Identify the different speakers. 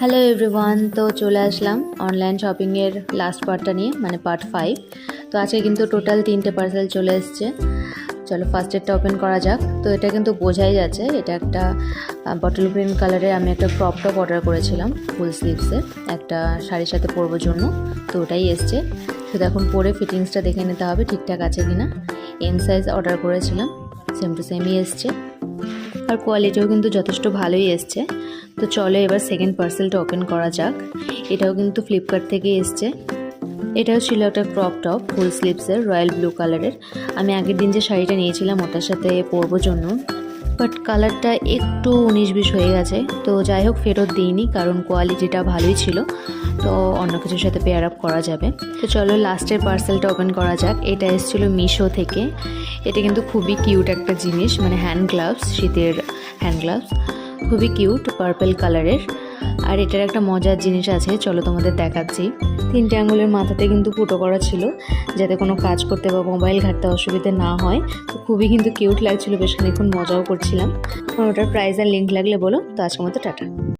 Speaker 1: Hello everyone তো চলে আসলাম online শপিংয়ের লাস্ট পার্টটা নিয়ে মানে পার্ট ফাইভ তো আজকে কিন্তু টোটাল তিনটে পার্সেল চলে এসছে। চলো ফার্স্টেরটা ওপেন করা যাক। তো এটা কিন্তু বোঝাই যাচ্ছে, এটা একটা বটল গ্রিন কালারের আমি একটা ক্রপ টপ অর্ডার করেছিলাম ফুল স্লিভসের একটা শাড়ির সাথে পরবো জন্য। তো ওটাই এসছে। শুধু এখন পরে ফিটিংসটা দেখে নিতে হবে ঠিকঠাক আছে কিনা। এম সাইজ অর্ডার করেছিলাম সেম টু সেমই এসছে। আর কোয়ালিটিও কিন্তু যথেষ্ট ভালোই এসছে। তো চলো এবার সেকেন্ড পার্সেলটা ওপেন করা যাক। এটাও কিন্তু ফ্লিপকার্ট থেকে এসছে। এটাও ছিল একটা ক্রপ টপ ফুল স্লিভসের রয়্যাল ব্লু কালারের আমি আগের দিন যে শাড়িটা নিয়েছিলাম, ওটার সাথে পরবো জন্য। বাট কালারটা একটু উনিশ বিশ হয়ে গেছে। তো যাই হোক ফেরত দিইনি, কারণ কোয়ালিটিটা ভালোই ছিল। তো অন্য কিছুর সাথে পেয়ার আপ করা যাবে। তো চলো লাস্টের পার্সেলটা ওপেন করা যাক। এটা এসেছিল মিশো থেকে। এটা কিন্তু খুবই কিউট একটা জিনিস মানে হ্যান্ড গ্লাভস শীতের হ্যান্ড গ্লাভস খুবই কিউট পার্পেল কালারের আর এটার একটা মজার জিনিস আছে, চলো তোমাদের দেখাচ্ছি। তিনটে আঙুলের মাথাতে কিন্তু ফুটো করা ছিল, যাতে কোনো কাজ করতে বা মোবাইল ঘাটতে অসুবিধে না হয়। তো খুবই কিন্তু কিউট লাগছিল, বেশ খানিক্ষণ মজাও করছিলাম। ওটার প্রাইস আর লিঙ্ক লাগলে বলো, তো আজকের মতো টাটা।